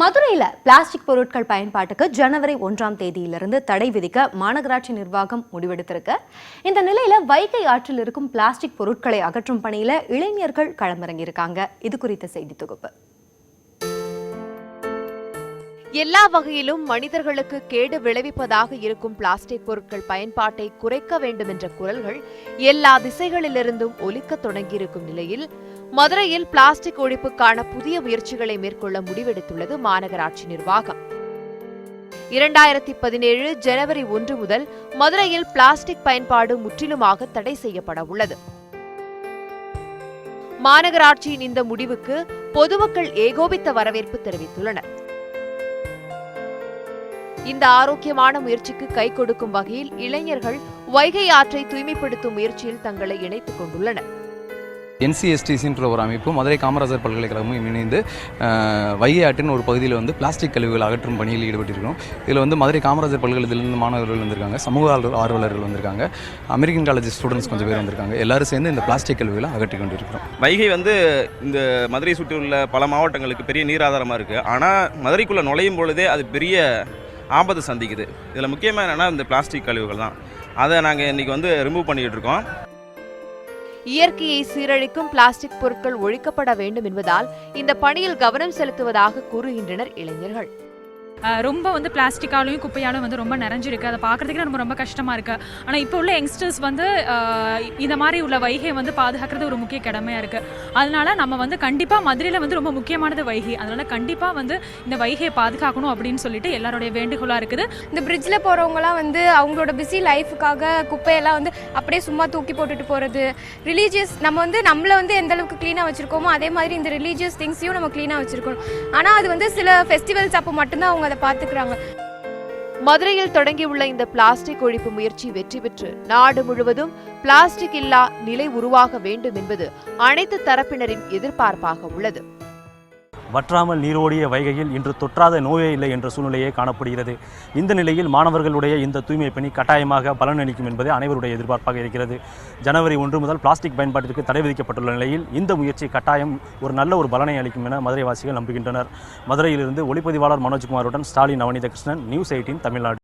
மதுரையில பிளாஸ்டிக் பொருட்கள் பயன்பாட்டுக்கு ஜனவரி ஒன்றாம் தேதியிலிருந்து தடை விதிக்க மாநகராட்சி நிர்வாகம் முடிவெடுத்திருக்கு. இந்த நிலையில வைகை ஆற்றில் இருக்கும் பிளாஸ்டிக் பொருட்களை அகற்றும் பணியில இளைஞர்கள் களமிறங்கியிருக்காங்க. இது குறித்த செய்தி தொகுப்பு. எல்லா வகையிலும் மனிதர்களுக்கு கேடு விளைவிப்பதாக இருக்கும் பிளாஸ்டிக் பொருட்கள் பயன்பாட்டை குறைக்க வேண்டும் என்ற குரல்கள் எல்லா திசைகளிலிருந்தும் ஒலிக்கத் தொடங்கியிருக்கும் நிலையில் மதுரையில் பிளாஸ்டிக் ஒழிப்புக்கான புதிய முயற்சிகளை மேற்கொள்ள முடிவெடுத்துள்ளது மாநகராட்சி நிர்வாகம். இரண்டாயிரத்தி பதினேழு ஜனவரி ஒன்று முதல் மதுரையில் பிளாஸ்டிக் பயன்பாடு முற்றிலுமாக தடை செய்யப்பட உள்ளது. மாநகராட்சியின் இந்த முடிவுக்கு பொதுமக்கள் ஏகோபித்த வரவேற்பு தெரிவித்துள்ளனர். இந்த ஆரோக்கியமான முயற்சிக்கு கை கொடுக்கும் வகையில் இளைஞர்கள் வைகை ஆற்றை தூய்மைப்படுத்தும் முயற்சியில் தங்களை இணைத்துக் கொண்டுள்ளனர். என்சிஎஸ்டிசின்ற ஒரு அமைப்பு மதுரை காமராஜர் பல்கலைக்கழகமும் இணைந்து வைகை ஆற்றின் ஒரு பகுதியில் வந்து பிளாஸ்டிக் கழிவுகள் அகற்றும் பணியில் ஈடுபட்டிருக்கிறோம். இதில் வந்து மதுரை காமராஜர் பல்கலைக்கழகத்திலிருந்து மாணவர்கள் வந்திருக்காங்க சமூக ஆர்வ- ஆர்வலர்கள் வந்திருக்காங்க அமெரிக்கன் காலேஜ் ஸ்டூடெண்ட்ஸ் கொஞ்சம் பேர் வந்திருக்காங்க. எல்லாரும் சேர்ந்து இந்த பிளாஸ்டிக் கழிவுகளை அகற்றி கொண்டிருக்கிறோம். வைகை வந்து இந்த மதுரை சுற்றியுள்ள பல மாவட்டங்களுக்கு பெரிய நீராதாரமாக இருக்குது ஆனால் மதுரைக்குள்ளே நுழையும் பொழுதே அது பெரிய ஆபத்து சந்திக்குது. இதில் முக்கியமாக என்னென்னா இந்த பிளாஸ்டிக் கழிவுகள் தான். அதை நாங்கள் இன்றைக்கி வந்து ரிமூவ் பண்ணிக்கிட்டு இருக்கோம். இயற்கையை சீரழிக்கும் பிளாஸ்டிக் பொருட்கள் ஒழிக்கப்பட வேண்டும் என்பதால் இந்த பணியில் கவனம் செலுத்துவதாக கூறுகின்றனர் இளைஞர்கள். ரொம்ப வந்து பிளாஸ்டிக்காலையும் குப்பையாலும் வந்து ரொம்ப நிறைஞ்சிருக்கு. அதை பார்க்கறதுக்கு ரொம்ப ரொம்ப கஷ்டமாக இருக்குது ஆனால் இப்போ உள்ள யங்ஸ்டர்ஸ் வந்து இந்த மாதிரி உள்ள வைகை வந்து பாதுகாக்கிறது ஒரு முக்கிய கடமையாக இருக்குது அதனால நம்ம வந்து கண்டிப்பாக மதுரையில் வந்து ரொம்ப முக்கியமானது வைகை. அதனால கண்டிப்பாக வந்து இந்த வைகையை பாதுகாக்கணும் அப்படின்னு சொல்லிட்டு எல்லாருடைய வேண்டுகோளாக இருக்குது. இந்த பிரிட்ஜில் போகிறவங்களாம் வந்து அவங்களோட பிஸி லைஃபுக்காக குப்பையெல்லாம் வந்து அப்படியே சும்மா தூக்கி போட்டுட்டு போகிறது ரிலீஜியஸ் நம்ம வந்து நம்மளை வந்து எந்த அளவுக்கு க்ளீனாக வச்சுருக்கோமோ அதே மாதிரி இந்த ரிலீஜியஸ் திங்ஸையும் நம்ம க்ளீனாக வச்சுருக்கணும். ஆனால் அது வந்து சில ஃபெஸ்டிவல்ஸ் அப்போ மட்டும்தான் அவங்க அவங்க அதை பார்த்துக்கிறாங்க. மதுரையில் தொடங்கியுள்ள இந்த பிளாஸ்டிக் ஒழிப்பு முயற்சி வெற்றி பெற்று நாடு முழுவதும் பிளாஸ்டிக் இல்லா நிலை உருவாக வேண்டும் என்பது அனைத்து தரப்பினரின் எதிர்பார்ப்பாக உள்ளது. வற்றாமல் நீரோடிய வைகையில் இன்று தொற்றாத நோயே இல்லை என்ற சூழ்நிலையே காணப்படுகிறது. இந்த நிலையில் மாணவர்களுடைய இந்த தூய்மை பணி கட்டாயமாக பலனளிக்கும் என்பது அனைவருடைய எதிர்பார்ப்பாக இருக்கிறது. ஜனவரி ஒன்று முதல் பிளாஸ்டிக் பயன்பாட்டிற்கு தடை விதிக்கப்பட்டுள்ள நிலையில் இந்த முயற்சி கட்டாயம் ஒரு நல்ல ஒரு பலனை அளிக்கும் என மதுரைவாசிகள் நம்புகின்றனர். மதுரையிலிருந்து ஒளிப்பதிவாளர் மனோஜ்குமாருடன் ஸ்டாலின் நவநீத கிருஷ்ணன் நியூஸ் எயிட்டின் தமிழ்நாடு.